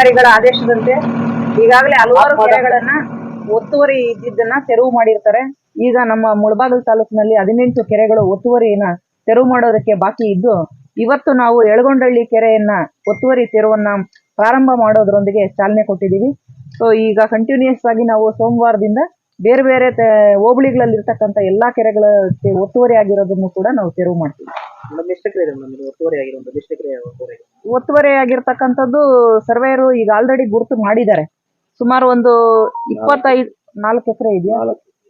ಜಿಲ್ಲಾಧಿಕಾರಿಗಳ ಆದೇಶದಂತೆ ಈಗಾಗಲೇ ಹಲವಾರು ಕೆರೆಗಳನ್ನ ಒತ್ತುವರಿ ಇದ್ದಿದ್ದನ್ನ ತೆರವು ಮಾಡಿರ್ತಾರೆ. ಈಗ ನಮ್ಮ ಮುಳಬಾಗಿಲು ತಾಲೂಕಿನಲ್ಲಿ ಹದಿನೆಂಟು ಕೆರೆಗಳು ಒತ್ತುವರಿಯನ್ನ ತೆರವು ಮಾಡೋದಕ್ಕೆ ಬಾಕಿ ಇದ್ದು ಇವತ್ತು ನಾವು ಎಳಗೊಂಡಳ್ಳಿ ಕೆರೆಯನ್ನ ಒತ್ತುವರಿ ತೆರವನ್ನ ಪ್ರಾರಂಭ ಮಾಡೋದ್ರೊಂದಿಗೆ ಚಾಲನೆ ಕೊಟ್ಟಿದ್ದೀವಿ. ಸೊ ಈಗ ಕಂಟಿನ್ಯೂಸ್ ಆಗಿ ನಾವು ಸೋಮವಾರದಿಂದ ಬೇರೆ ಬೇರೆ ಹೋಬಳಿಗಳಲ್ಲಿ ಹೋಬಳಿಗಳಲ್ಲಿರ್ತಕ್ಕಂಥ ಎಲ್ಲಾ ಕೆರೆಗಳ ಒತ್ತುವರಿ ಆಗಿರೋದನ್ನು ಕೂಡ ನಾವು ತೆರವು ಮಾಡ್ತೀವಿ. ಮೇಡಮ್ ಎಷ್ಟು ಎಕರೆ ಇದೆ ಮೇಡಮ್ ಒತ್ತುವರಿ ಆಗಿರುವಂಥದ್ದು? ಎಷ್ಟು ಎಕರೆ ಒತ್ತುವರಿ ಆಗಿದೆ? ಒತ್ತುವರಿ ಆಗಿರ್ತಕ್ಕಂಥದ್ದು ಸರ್ವೇಯರು ಈಗ ಆಲ್ರೆಡಿ ಗುರುತು ಮಾಡಿದ್ದಾರೆ. ಸುಮಾರು ಒಂದು ಇಪ್ಪತ್ತೈದು ನಾಲ್ಕು ಎಕರೆ ಇದೆಯಾ?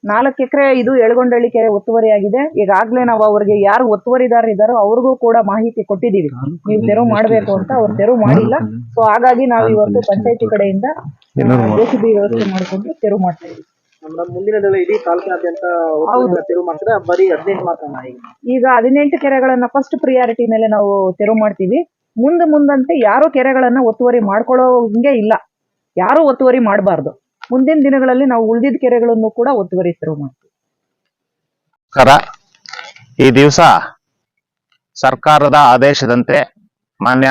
ನಾಲ್ಕು. ಎಕರೆ ಇದು ಎಳಗೊಂಡಳ್ಳಿ ಕೆರೆ ಒತ್ತುವರಿ ಆಗಿದೆ. ಈಗಾಗಲೇ ನಾವು ಅವ್ರಿಗೆ ಯಾರು ಒತ್ತುವರಿದಾರ ಇದ್ದಾರೋ ಅವ್ರಿಗೂ ಕೂಡ ಮಾಹಿತಿ ಕೊಟ್ಟಿದ್ದೀವಿ. ನೀವು ತೆರವು ಮಾಡಬೇಕು ಅಂತ ಅವ್ರು ತೆರವು ಮಾಡಿಲ್ಲ. ಸೊ ಹಾಗಾಗಿ ನಾವು ಇವತ್ತು ಪಂಚಾಯತಿ ಕಡೆಯಿಂದ ಜೆಸಿಬಿ ವ್ಯವಸ್ಥೆ ಮಾಡಿಕೊಂಡು ತೆರವು ಮಾಡ್ತಾ ಇದ್ದೀವಿ. ಮೇಡಮ್ ಮುಂದಿನ ದಿನ ಇಡೀ ತಾಲೂಕಿನಾದ್ಯಂತ ಒತ್ತುವರಿನ ತೆರವು ಮಾಡ್ತಾರೆ ಬರೀ ಹದಿನೆಂಟು ಮಾತ್ರ ಈಗ. ಈಗ ಹದಿನೆಂಟು ಕೆರೆಗಳನ್ನ ಫಸ್ಟ್ ಪ್ರಿಯಾರಿಟಿ ಮೇಲೆ ನಾವು ತೆರವು ಮಾಡ್ತೀವಿ. ಮುಂದೆ ಮುಂದಂತೆ ಯಾರು ಕೆರೆಗಳನ್ನ ಒತ್ತುವರಿ ಮಾಡ್ಕೊಳ್ಳೋ ಹಿಂಗೆ ಇಲ್ಲ. ಯಾರು ಒತ್ತುವರಿ ಮಾಡಬಾರ್ದು. ಮುಂದಿನ ದಿನಗಳಲ್ಲಿ ನಾವು ಉಳಿದಿದ್ದ ಕೆರೆಗಳನ್ನು ಕೂಡ ಒತ್ತುವರಿ ತೆರವು ಮಾಡ್ತೀವಿ. ನಮಸ್ಕಾರ. ಈ ದಿವಸ ಸರ್ಕಾರದ ಆದೇಶದಂತೆ ಮಾನ್ಯ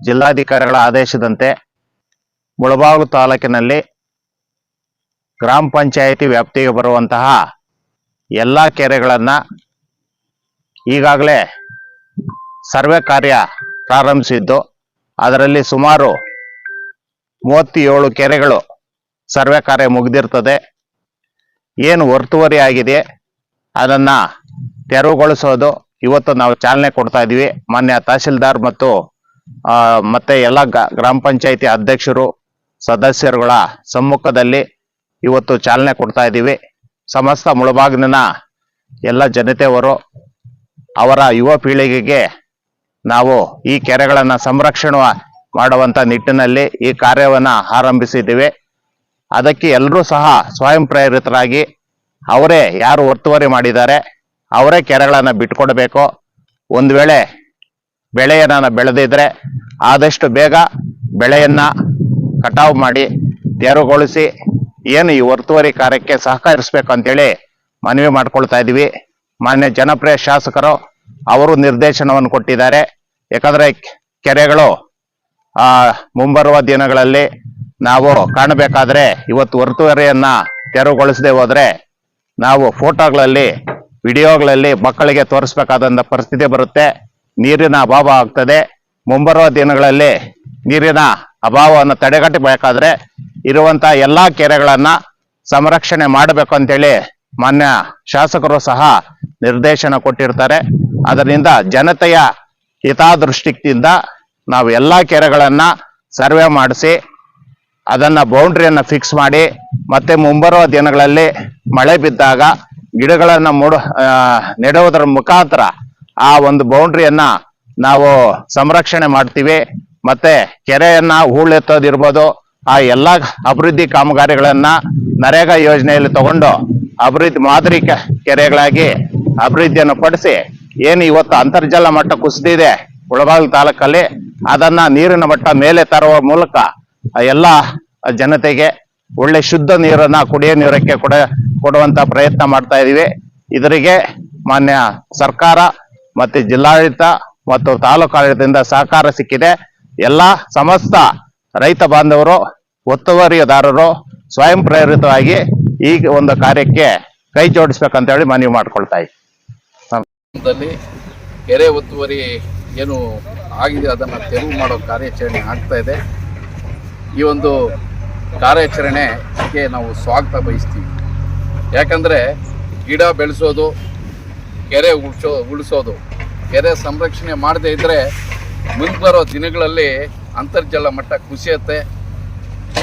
ಜಿಲ್ಲಾಧಿಕಾರಿಗಳ ಆದೇಶದಂತೆ ಮುಳಬಾಗು ತಾಲೂಕಿನಲ್ಲಿ ಗ್ರಾಮ ಪಂಚಾಯಿತಿ ವ್ಯಾಪ್ತಿಗೆ ಬರುವಂತಹ ಎಲ್ಲ ಕೆರೆಗಳನ್ನು ಈಗಾಗಲೇ ಸರ್ವೆ ಕಾರ್ಯ ಪ್ರಾರಂಭಿಸಿದ್ದು. ಅದರಲ್ಲಿ ಸುಮಾರು ಮೂವತ್ತೇಳು ಕೆರೆಗಳು ಸರ್ವೆ ಕಾರ್ಯ ಮುಗಿದಿರ್ತದೆ. ಏನು ಒರ್ತುವರಿ ಆಗಿದೆ ಅದನ್ನು ತೆರವುಗೊಳಿಸೋದು ಇವತ್ತು ನಾವು ಚಾಲನೆ ಕೊಡ್ತಾ ಇದ್ದೀವಿ. ಮಾನ್ಯ ತಹಶೀಲ್ದಾರ್ ಮತ್ತು ಮತ್ತೆ ಎಲ್ಲ ಗ್ರಾಮ ಪಂಚಾಯಿತಿ ಅಧ್ಯಕ್ಷರು, ಸದಸ್ಯರುಗಳ ಸಮ್ಮುಖದಲ್ಲಿ ಇವತ್ತು ಚಾಲನೆ ಕೊಡ್ತಾ ಇದ್ದೀವಿ. ಸಮಸ್ತ ಮುಳಬಾಗಿನ ಎಲ್ಲ ಜನತೆಯವರು, ಅವರ ಯುವ ಪೀಳಿಗೆಗೆ ನಾವು ಈ ಕೆರೆಗಳನ್ನು ಸಂರಕ್ಷಣ ಮಾಡುವಂತ ನಿಟ್ಟಿನಲ್ಲಿ ಈ ಕಾರ್ಯವನ್ನ ಆರಂಭಿಸಿದ್ದೀವಿ. ಅದಕ್ಕೆ ಎಲ್ಲರೂ ಸಹ ಸ್ವಯಂ ಪ್ರೇರಿತರಾಗಿ ಅವರೇ ಯಾರು ಒತ್ತುವರಿ ಮಾಡಿದ್ದಾರೆ, ಅವರೇ ಕೆರೆಗಳನ್ನು ಬಿಟ್ಕೊಡ್ಬೇಕು. ಒಂದು ವೇಳೆ ಬೆಳೆಯನ್ನು ಬೆಳೆದಿದ್ರೆ ಆದಷ್ಟು ಬೇಗ ಬೆಳೆಯನ್ನು ಕಟಾವು ಮಾಡಿ ತೆರವುಗೊಳಿಸಿ ಏನು ಈ ಒತ್ತುವರಿ ಕಾರ್ಯಕ್ಕೆ ಸಹಕರಿಸಬೇಕು ಅಂತೇಳಿ ಮನವಿ ಮಾಡ್ಕೊಳ್ತಾ ಇದೀವಿ. ಮಾನ್ಯ ಜನಪ್ರಿಯ ಶಾಸಕರು ಅವರು ನಿರ್ದೇಶನವನ್ನು ಕೊಟ್ಟಿದ್ದಾರೆ. ಯಾಕಂದ್ರೆ ಕೆರೆಗಳು, ಆ, ಮುಂಬರುವ ದಿನಗಳಲ್ಲಿ ನಾವು ಕಾಣಬೇಕಾದ್ರೆ ಇವತ್ತು ಒತ್ತುವರಿಯನ್ನ ತೆರವುಗೊಳಿಸದೆ ಹೋದ್ರೆ ನಾವು ಫೋಟೋಗಳಲ್ಲಿ, ವಿಡಿಯೋಗಳಲ್ಲಿ ಮಕ್ಕಳಿಗೆ ತೋರಿಸ್ಬೇಕಾದಂತ ಪರಿಸ್ಥಿತಿ ಬರುತ್ತೆ. ನೀರಿನ ಅಭಾವ ಆಗ್ತದೆ. ಮುಂಬರುವ ದಿನಗಳಲ್ಲಿ ನೀರಿನ ಅಭಾವವನ್ನು ತಡೆಗಟ್ಟಬೇಕಾದ್ರೆ ಇರುವಂತ ಎಲ್ಲಾ ಕೆರೆಗಳನ್ನ ಸಂರಕ್ಷಣೆ ಮಾಡಬೇಕು ಅಂತೇಳಿ ಮಾನ್ಯ ಶಾಸಕರು ಸಹ ನಿರ್ದೇಶನ ಕೊಟ್ಟಿರ್ತಾರೆ. ಅದರಿಂದ ಜನತೆಯ ಹಿತಾದೃಷ್ಟಿಯಿಂದ ನಾವು ಎಲ್ಲಾ ಕೆರೆಗಳನ್ನ ಸರ್ವೆ ಮಾಡಿಸಿ, ಅದನ್ನ ಬೌಂಡ್ರಿಯನ್ನ ಫಿಕ್ಸ್ ಮಾಡಿ, ಮತ್ತೆ ಮುಂಬರುವ ದಿನಗಳಲ್ಲಿ ಮಳೆ ಬಿದ್ದಾಗ ಗಿಡಗಳನ್ನು ಮೂಡ ನೆಡುವುದರ ಮುಖಾಂತರ ಆ ಒಂದು ಬೌಂಡ್ರಿಯನ್ನ ನಾವು ಸಂರಕ್ಷಣೆ ಮಾಡ್ತೀವಿ. ಮತ್ತೆ ಕೆರೆಯನ್ನ ಹೂಳೆತ್ತೋದಿರ್ಬೋದು ಆ ಎಲ್ಲ ಅಭಿವೃದ್ಧಿ ಕಾಮಗಾರಿಗಳನ್ನ ನರೇಗಾ ಯೋಜನೆಯಲ್ಲಿ ತಗೊಂಡು ಅಭಿವೃದ್ಧಿ ಮಾದರಿ ಕೆರೆಗಳಾಗಿ ಅಭಿವೃದ್ಧಿಯನ್ನು ಪಡಿಸಿ ಏನು ಇವತ್ತು ಅಂತರ್ಜಲ ಮಟ್ಟ ಕುಸಿದಿದೆ ಉಳಬಾಗಿಲು ತಾಲೂಕಲ್ಲಿ, ಅದನ್ನ ನೀರಿನ ಮಟ್ಟ ಮೇಲೆ ತರುವ ಮೂಲಕ ಎಲ್ಲ ಜನತೆಗೆ ಒಳ್ಳೆ ಶುದ್ಧ ನೀರನ್ನ ಕುಡಿಯೋ ನೀರಕ್ಕೆ ಕೊಡ, ಕೊಡುವಂತ ಪ್ರಯತ್ನ ಮಾಡ್ತಾ ಇದೀವಿ. ಇದರಿಗೆ ಮಾನ್ಯ ಸರ್ಕಾರ ಮತ್ತೆ ಜಿಲ್ಲಾಡಳಿತ ಮತ್ತು ತಾಲೂಕು ಆಡಳಿತದಿಂದ ಸಹಕಾರ ಸಿಕ್ಕಿದೆ. ಎಲ್ಲ ಸಮಸ್ತ ರೈತ ಬಾಂಧವರು ಒತ್ತುವರಿದಾರರು ಸ್ವಯಂ ಪ್ರೇರಿತವಾಗಿ ಈ ಒಂದು ಕಾರ್ಯಕ್ಕೆ ಕೈ ಜೋಡಿಸ್ಬೇಕಂತ ಹೇಳಿ ಮನವಿ ಮಾಡ್ಕೊಳ್ತಾ ಇದ್ದೀನಿ ಕೆರೆ ಒತ್ತುವರಿ ಏನು ಆಗಿದೆ ಅದನ್ನು ತೆರವು ಮಾಡೋ ಕಾರ್ಯಾಚರಣೆ ಆಗ್ತಾ ಇದೆ. ಈ ಒಂದು ಕಾರ್ಯಾಚರಣೆಗೆ ನಾವು ಸ್ವಾಗತ ಬಯಸ್ತೀವಿ. ಯಾಕಂದರೆ ಗಿಡ ಬೆಳೆಸೋದು, ಕೆರೆ ಉಳಿಸೋ, ಉಳಿಸೋದು, ಕೆರೆ ಸಂರಕ್ಷಣೆ ಮಾಡದೇ ಇದ್ದರೆ ಬರೋ ದಿನಗಳಲ್ಲಿ ಅಂತರ್ಜಲ ಮಟ್ಟ ಕುಸಿಯುತ್ತೆ.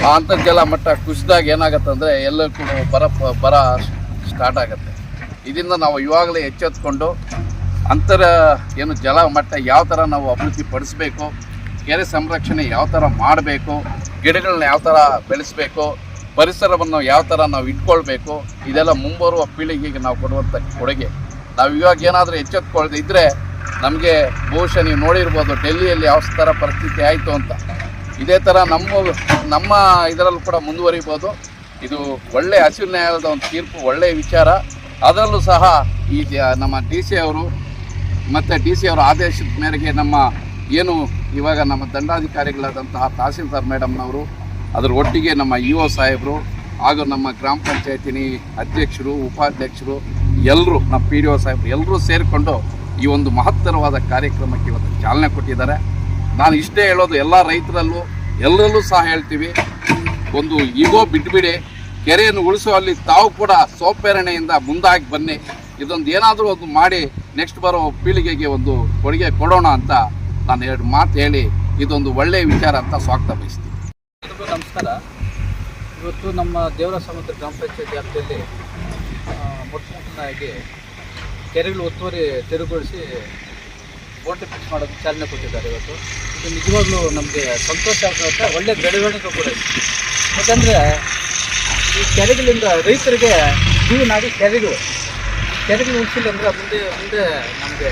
ಆ ಅಂತರ್ಜಲ ಮಟ್ಟ ಕುಸಿದಾಗ ಏನಾಗತ್ತೆ ಅಂದರೆ ಎಲ್ಲ ಕೂಡ ಬರ ಬರ ಸ್ಟಾರ್ಟ್ ಆಗುತ್ತೆ. ಇದರಿಂದ ನಾವು ಇವಾಗಲೇ ಎಚ್ಚೆತ್ಕೊಂಡು ಅಂತರ ಏನು ಜಲ ಮಟ್ಟ ಯಾವ ಥರ ನಾವು ಅಭಿವೃದ್ಧಿ ಪಡಿಸ್ಬೇಕು, ಕೆರೆ ಸಂರಕ್ಷಣೆ ಯಾವ ಥರ ಮಾಡಬೇಕು, ಗಿಡಗಳನ್ನ ಯಾವ ಥರ ಬೆಳೆಸಬೇಕು, ಪರಿಸರವನ್ನು ಯಾವ ಥರ ನಾವು ಇಟ್ಕೊಳ್ಬೇಕು, ಇದೆಲ್ಲ ಮುಂಬರುವ ಪೀಳಿಗೆಗೆ ನಾವು ಕೊಡುವಂಥ ಕೊಡುಗೆ. ನಾವು ಇವಾಗ ಏನಾದರೂ ಎಚ್ಚೆತ್ಕೊಳ್ಳದಿದ್ದರೆ ನಮಗೆ ಬಹುಶಃ ನೀವು ನೋಡಿರ್ಬೋದು ಡೆಲ್ಲಿಯಲ್ಲಿ ಯಾವ ಥರ ಪರಿಸ್ಥಿತಿ ಆಯಿತು ಅಂತ. ಇದೇ ಥರ ನಮ್ಮ ನಮ್ಮ ಇದರಲ್ಲೂ ಕೂಡ ಮುಂದುವರಿಬೋದು. ಇದು ಒಳ್ಳೆ ಹಸಿರು ನ್ಯಾಯಾಲಯದ ಒಂದು ತೀರ್ಪು ಒಳ್ಳೆಯ ವಿಚಾರ. ಅದರಲ್ಲೂ ಸಹ ಈ ನಮ್ಮ ಡಿ ಸಿ ಅವರು ಮತ್ತು ಡಿ ಸಿ ಅವರ ಆದೇಶದ ಮೇರೆಗೆ ನಮ್ಮ ಏನು ಇವಾಗ ನಮ್ಮ ದಂಡಾಧಿಕಾರಿಗಳಾದಂತಹ ತಹಸೀಲ್ದಾರ್ ಮೇಡಮ್ನವರು, ಅದರ ಒಟ್ಟಿಗೆ ನಮ್ಮ ಇ ಒ ಸಾಹೇಬರು ಹಾಗೂ ನಮ್ಮ ಗ್ರಾಮ ಪಂಚಾಯತಿನಿ ಅಧ್ಯಕ್ಷರು, ಉಪಾಧ್ಯಕ್ಷರು ಎಲ್ಲರೂ ನಮ್ಮ ಪಿ ಡಿ ಒ ಸಾಹೇಬರು ಎಲ್ಲರೂ ಸೇರಿಕೊಂಡು ಈ ಒಂದು ಮಹತ್ತರವಾದ ಕಾರ್ಯಕ್ರಮಕ್ಕೆ ಇವತ್ತು ಚಾಲನೆ ಕೊಟ್ಟಿದ್ದಾರೆ. ನಾನು ಇಷ್ಟೇ ಹೇಳೋದು ಎಲ್ಲ ರೈತರಲ್ಲೂ ಎಲ್ಲರಲ್ಲೂ ಸಹ ಹೇಳ್ತೀವಿ. ಒಂದು ಈಗೋ ಬಿಟ್ಬಿಡಿ, ಕೆರೆಯನ್ನು ಉಳಿಸುವಲ್ಲಿ ತಾವು ಕೂಡ ಸೋಪೇರಣೆಯಿಂದ ಮುಂದಾಗಿ ಬನ್ನಿ. ಇದೊಂದು ಏನಾದರೂ ಒಂದು ಮಾಡಿ ನೆಕ್ಸ್ಟ್ ಬರೋ ಪೀಳಿಗೆಗೆ ಒಂದು ಕೊಡುಗೆ ಕೊಡೋಣ ಅಂತ ನಾನು ಎರಡು ಮಾತು ಹೇಳಿ ಇದೊಂದು ಒಳ್ಳೆಯ ವಿಚಾರ ಅಂತ ಸ್ವಾಗತ ಬಯಸ್ತೀನಿ. ನಮಸ್ಕಾರ. ಇವತ್ತು ನಮ್ಮ ದೇವರ ಸಮುದ್ರ ಗ್ರಾಮ ಪಂಚಾಯತ್ ವ್ಯಾಪ್ತಿಯಲ್ಲಿ ಮೊಟ್ಟ ಮೊದಲನಾಗಿ ಕೆರೆಗಳು ಒತ್ತುವರಿ ತೆರವುಗೊಳಿಸಿ ಬೋಟ್ ಫಿಕ್ಸ್ ಮಾಡೋದು, ಚಾಲನೆ ಕೊಟ್ಟಿದ್ದಾರೆ ಇವತ್ತು. ಇದು ನಿಜವಾಗ್ಲೂ ನಮಗೆ ಸಂತೋಷ ಆಗುತ್ತೆ ಒಳ್ಳೆ ಬೆಳವಣಿಗೆ ಕೂಡ ಯಾಕಂದರೆ ಈ ಕೆರೆಗಳಿಂದ ರೈತರಿಗೆ ಜೀವನಾಗಿ ಕೆರೆಗಳು. ಕೆರೆಗಳು ಉಳಿಸಿಲ್ಲ ಅಂದರೆ ಮುಂದೆ ಮುಂದೆ ನಮಗೆ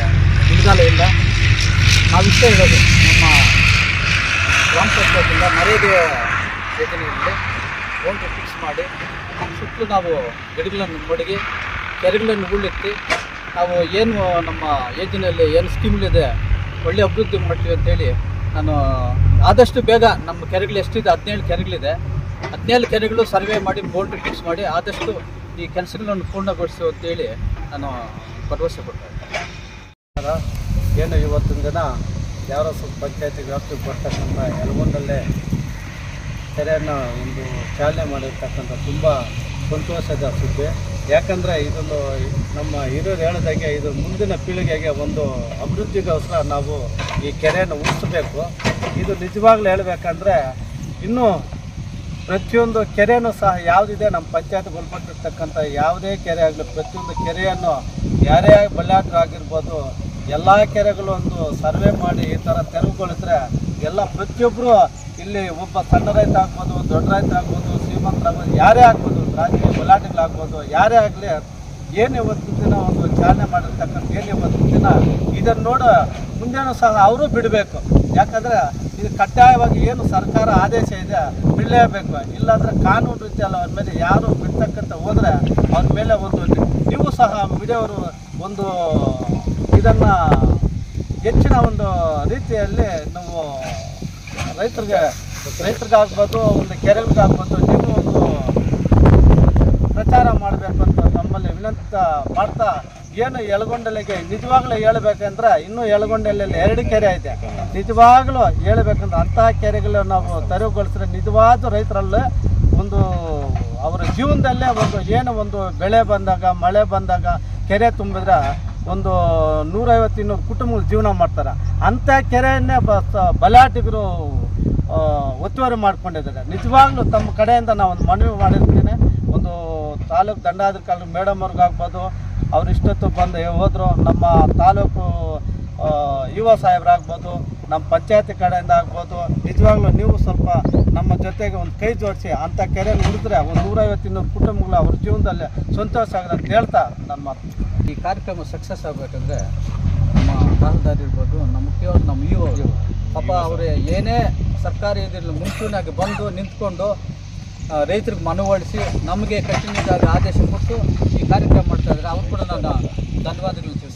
ಇಳಿಗಾಲ ಇಲ್ಲ. ನಾವಿಷ್ಟೇ ಹೇಳೋದು, ನಮ್ಮ ಗ್ರಾಮ ಪಂಚಾಯತಿಂದ ನರೇಗಾ ಯೋಜನೆಯಲ್ಲಿ ಒಂದು ಫಿಕ್ಸ್ ಮಾಡಿ, ಸುತ್ತಲೂ ನಾವು ಗಿಡಗಳನ್ನು ಮಡಗಿ, ಕೆರೆಗಳನ್ನು ಉಳ್ಳಿಟ್ಟು ನಾವು ಏನು ನಮ್ಮ ಏಜಿನಲ್ಲಿ ಏನು ಸ್ಕೀಮ್ಗಳಿದೆ ಒಳ್ಳೆ ಅಭಿವೃದ್ಧಿ ಮಾಡ್ತೀವಿ ಅಂತೇಳಿ ನಾನು ಆದಷ್ಟು ಬೇಗ ನಮ್ಮ ಕೆರೆಗಳು ಎಷ್ಟಿದೆ, ಹದಿನೇಳು ಕೆರೆಗಳಿದೆ. ಹದಿನೇಳು ಕೆರೆಗಳು ಸರ್ವೆ ಮಾಡಿ ಬೋಲ್ಡ್ರಿ ಫಿಕ್ಸ್ ಮಾಡಿ ಆದಷ್ಟು ಈ ಕೆಲಸಗಳನ್ನು ಪೂರ್ಣಗೊಳಿಸು ಅಂತೇಳಿ ನಾನು ಭರವಸೆ ಕೊಡ್ತಾ ಏನು ಇವತ್ತಿನ ದಿನ ಯಾವ ಪಂಚಾಯತಿ ವ್ಯಾಪ್ತಿ ಬರ್ತಕ್ಕಂಥ ಯಲಗೊಂಡಲ್ಲೇ ಕೆರೆಯನ್ನು ಒಂದು ಚಾಲನೆ ಮಾಡಿರ್ತಕ್ಕಂಥ ತುಂಬ ಸಂತೋಷದ ಸುದ್ದಿ. ಯಾಕಂದರೆ ಇದೊಂದು ನಮ್ಮ ಹಿರಿಯರು ಹೇಳಿದಾಗೆ ಇದು ಮುಂದಿನ ಪೀಳಿಗೆಗೆ ಒಂದು ಅಭಿವೃದ್ಧಿಗೋಸ್ಕರ ನಾವು ಈ ಕೆರೆಯನ್ನು ಉಳಿಸಬೇಕು. ಇದು ನಿಜವಾಗ್ಲೂ ಹೇಳಬೇಕಂದ್ರೆ ಇನ್ನೂ ಪ್ರತಿಯೊಂದು ಕೆರೆಯೂ ಸಹ ಯಾವುದಿದೆ, ನಮ್ಮ ಪಂಚಾಯತ್ ಒಳಪಟ್ಟಿರ್ತಕ್ಕಂಥ ಯಾವುದೇ ಕೆರೆ ಆಗಲಿ, ಪ್ರತಿಯೊಂದು ಕೆರೆಯನ್ನು ಯಾರೇ ಬಳ್ಳಾಟರು ಆಗಿರ್ಬೋದು, ಎಲ್ಲ ಕೆರೆಗಳು ಒಂದು ಸರ್ವೆ ಮಾಡಿ ಈ ಥರ ತೆರವುಗೊಳಿದ್ರೆ ಎಲ್ಲ ಪ್ರತಿಯೊಬ್ಬರು ಇಲ್ಲಿ ಒಬ್ಬ ಸಣ್ಣ ರೈತ ಆಗ್ಬೋದು, ದೊಡ್ಡ ರೈತ ಆಗ್ಬೋದು ಶ್ರೀಮಂತರಾಗ್ಬೋದು ಯಾರೇ ಆಗ್ಬೋದು, ರಾಜಕೀಯ ಬಲಾಟಗಳಾಗ್ಬೋದು ಯಾರೇ ಆಗಲಿ, ಏನು ಇವತ್ತಿನ ದಿನ ಒಂದು ಚಾಲನೆ ಮಾಡಿರ್ತಕ್ಕಂಥ ಏನು ಇವತ್ತಿನ ದಿನ ಇದನ್ನು ನೋಡ ಮುಂದೆನೂ ಸಹ ಅವರು ಬಿಡಬೇಕು. ಯಾಕಂದರೆ ಇದು ಕಡ್ಡಾಯವಾಗಿ ಏನು ಸರ್ಕಾರ ಆದೇಶ ಇದೆ, ಬಿಡಲೇಬೇಕು. ಇಲ್ಲಾಂದರೆ ಕಾನೂನು ರೀತಿಯಲ್ಲಿ ಅವ್ರ ಮೇಲೆ ಯಾರು ಬಿಡ್ತಕ್ಕಂಥ ಹೋದರೆ ಅವ್ರ ಮೇಲೆ ಒಂದು ನೀವು ಸಹ ಮೀಡಿಯವರು ಒಂದು ಇದನ್ನು ಹೆಚ್ಚಿನ ಒಂದು ರೀತಿಯಲ್ಲಿ ನಾವು ರೈತರಿಗೆ, ರೈತರಿಗಾಗ್ಬೋದು, ಒಂದು ಕೆರೆಗಳಿಗಾಗ್ಬೋದು ಪ್ರಚಾರ ಮಾಡಬೇಕು ಅಂತ ನಮ್ಮಲ್ಲಿ ವಿನಂತ ಮಾಡ್ತಾ ಏನು ಎಳಗೊಂಡಲೆಗೆ ನಿಜವಾಗ್ಲೂ ಹೇಳ್ಬೇಕಂದ್ರೆ ಇನ್ನೂ ಎಳಗೊಂಡಲಲ್ಲಿ ಎರಡು ಕೆರೆ ಇದೆ ನಿಜವಾಗ್ಲೂ ಹೇಳ್ಬೇಕಂದ್ರೆ ಅಂತಹ ಕೆರೆಗಳು ನಾವು ತೆರವುಗೊಳಿಸಿದ್ರೆ ನಿಜವಾದ ರೈತರಲ್ಲಿ ಒಂದು ಅವರ ಜೀವನದಲ್ಲೇ ಒಂದು ಏನು ಒಂದು ಬೆಳೆ ಬಂದಾಗ, ಮಳೆ ಬಂದಾಗ ಕೆರೆ ತುಂಬಿದ್ರೆ ಒಂದು ನೂರೈವತ್ತು ಇನ್ನೂರು ಕುಟುಂಬಗಳು ಜೀವನ ಮಾಡ್ತಾರೆ. ಅಂಥ ಕೆರೆಯನ್ನೇ ಬಲಾಟಿಗರು ಒತ್ತುವರಿ ಮಾಡ್ಕೊಂಡಿದ್ದಾರೆ. ನಿಜವಾಗ್ಲೂ ತಮ್ಮ ಕಡೆಯಿಂದ ನಾವು ಒಂದು ಮನವಿ ಮಾಡಿರ್ತೀನಿ. ತಾಲೂಕು ದಂಡಾಧಿಕಾರಿ ಮೇಡಮ್ ಅವ್ರಿಗಾಗ್ಬೋದು ಅವ್ರು ಇಷ್ಟೊತ್ತು ಬಂದು ಹೋದರು ನಮ್ಮ ತಾಲೂಕು ಯುವ ಸಾಹೇಬ್ರಾಗ್ಬೋದು ನಮ್ಮ ಪಂಚಾಯತಿ ಕಡೆಯಿಂದ ಆಗ್ಬೋದು ನಿಜವಾಗ್ಲೂ ನೀವು ಸ್ವಲ್ಪ ನಮ್ಮ ಜೊತೆಗೆ ಒಂದು ಕೈ ಜೋಡಿಸಿ ಅಂಥ ಕೆರೆಯಲ್ಲಿ ಉಳಿದ್ರೆ ಒಂದು ನೂರೈವತ್ತು ಇನ್ನೂರು ಕುಟುಂಬಗಳು ಅವ್ರ ಜೀವನದಲ್ಲಿ ಸಂತೋಷ ಆಗುತ್ತೆ ಅಂತ ಹೇಳ್ತಾ ನಮ್ಮ ಮಾತು. ಈ ಕಾರ್ಯಕ್ರಮ ಸಕ್ಸಸ್ ಆಗಬೇಕಂದ್ರೆ ನಮ್ಮ ತಹಸೀಲ್ದಾರ್ ಇರ್ಬೋದು ನಮ್ಮ ಮುಖ್ಯವಾಗಿ ನಮ್ಮ ಯುವ ಪಾಪ ಅವರೇ ಏನೇ ಸರ್ಕಾರಿ ಇದಿರಲಿ ಮುಂಚೂಣಿಯಾಗಿ ಬಂದು ನಿಂತ್ಕೊಂಡು ರೈತರಿಗೆ ಮನವೊಲಿಸಿ ನಮಗೆ ಕಟ್ಟುನಿಟ್ಟಾಗಿ ಆದೇಶ ಕೊಟ್ಟು ಈ ಕಾರ್ಯಕ್ರಮ ಮಾಡ್ತಾ ಇದ್ದಾರೆ. ಅವ್ರು ಕೂಡ ನಾನು ಧನ್ಯವಾದಗಳು